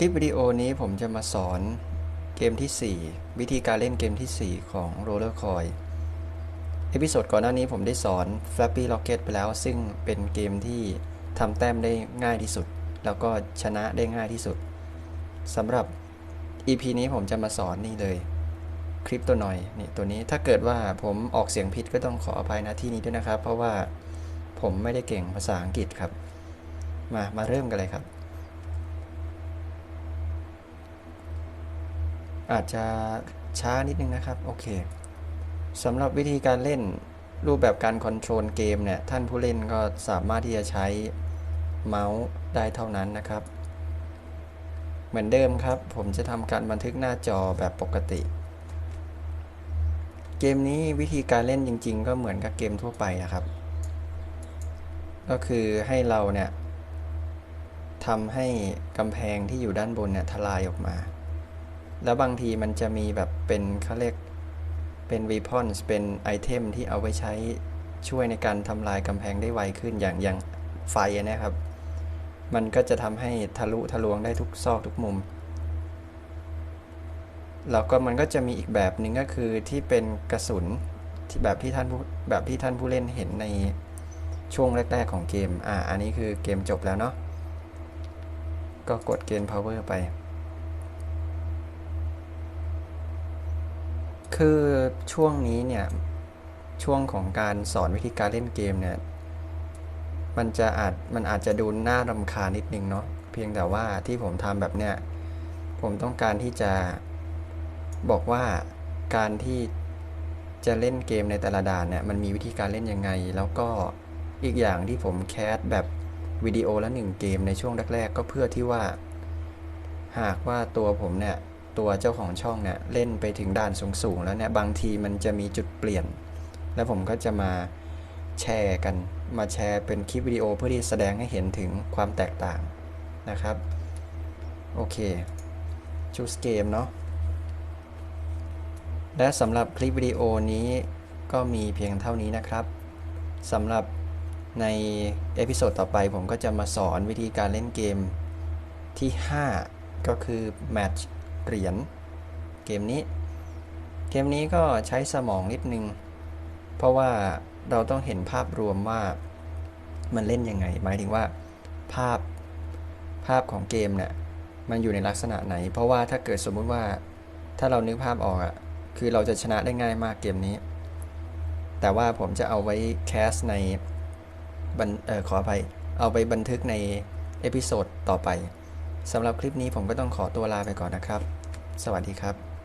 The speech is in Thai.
คลิปวิดีโอนี้ผมจะมาสอนเกมที่ 4 วิธีการเล่นเกมที่ 4 ของ Roller Coin เอพิโซดก่อนหน้านี้ผมได้สอน Flappy Rocket ไปแล้ว ซึ่งเป็นเกมที่ทำแต้มได้ง่ายที่สุด แล้วก็ชนะได้ง่ายที่สุดสำหรับ EP นี้ผมจะมาสอนนี่เลย คลิปตัวหน่อยนี่ตัวนี้ถ้าเกิดว่าผมออกเสียงผิดก็ต้องขออภัยนะที่นี้ด้วยนะครับ เพราะว่าผมไม่ได้เก่งภาษาอังกฤษครับ มามาเริ่มกันเลยครับ อาจจะช้านิดนึงนะครับ โอเคสำหรับวิธีการเล่นรูปแบบการคอนโทรลเกมเนี่ยท่านผู้เล่นก็สามารถที่จะใช้เมาส์ได้เท่านั้นนะครับ เหมือนเดิมครับ ผมจะทำการบันทึกหน้าจอแบบปกติ เกมนี้วิธีการเล่นจริง ๆ ก็เหมือนกับเกมทั่วไปนะครับ ก็คือให้เราเนี่ยทำให้กำแพงที่อยู่ด้านบนเนี่ยทลายออกมา แล้วบางทีมันจะมีแบบเป็นเขาเรียกเป็น weapons เป็นไอเทมที่เอาไว้ใช้ช่วยในการทำลายกำแพงได้ไวขึ้นอย่างอย่างไฟนะครับ มันก็จะทำให้ทะลุทะลวงได้ทุกซอกทุกมุม แล้วก็มันก็จะมีอีกแบบหนึ่งก็คือที่เป็นกระสุนที่แบบที่ท่านผู้แบบที่ท่านผู้เล่นเห็นในช่วงแรก ๆ ของเกม อ่า อันนี้คือเกมจบแล้วเนาะ ก็กดเกณฑ์ power ไป คือช่วงนี้เนี่ย ช่วงของการสอนวิธีการเล่นเกมเนี่ย มันจะอาจมันอาจจะดูน่ารำคาญนิดนึงเนาะเพียงแต่ว่าที่ผมทำแบบเนี้ยผมต้องการที่จะบอกว่าการที่จะเล่นเกมในแต่ละด่านเนี่ยมันมีวิธีการเล่นยังไง แล้วก็อีกอย่างที่ผมแคสแบบวิดีโอละหนึ่งเกมในช่วงแรกๆก็เพื่อที่ว่า หากว่าตัวผมเนี่ย ตัวเจ้าของช่องเนี่ยเล่นไปถึงด่านสูงๆแล้วเนี่ยบางทีมันจะมีจุดเปลี่ยน แล้วผมก็จะมาแชร์กันมาแชร์เป็นคลิปวิดีโอเพื่อที่แสดงให้เห็นถึงความแตกต่างนะครับ โอเคชูสเกมเนาะและสำหรับคลิปวิดีโอนี้ก็มีเพียงเท่านี้นะครับสำหรับในเอพิโซดต่อไปผมก็จะมาสอนวิธีการเล่นเกมที่ 5 ก็คือแมตช์ เหรียญเกมนี้ เกมนี้ก็ใช้สมองนิดนึง เพราะว่าเราต้องเห็นภาพรวมว่ามันเล่นยังไง หมายถึงว่าภาพภาพของเกมเนี่ยมันอยู่ในลักษณะไหน เพราะว่าถ้าเกิดสมมุติว่าถ้าเรานึกภาพออกอะคือเราจะชนะได้ง่ายมากเกมนี้ แต่ว่าผมจะเอาไว้แคสในบันเออขออภัยเอาไปบันทึกในเอพิโซดต่อไป สำหรับคลิปนี้ผมก็ต้องขอตัวลาไปก่อนนะครับ สวัสดีครับ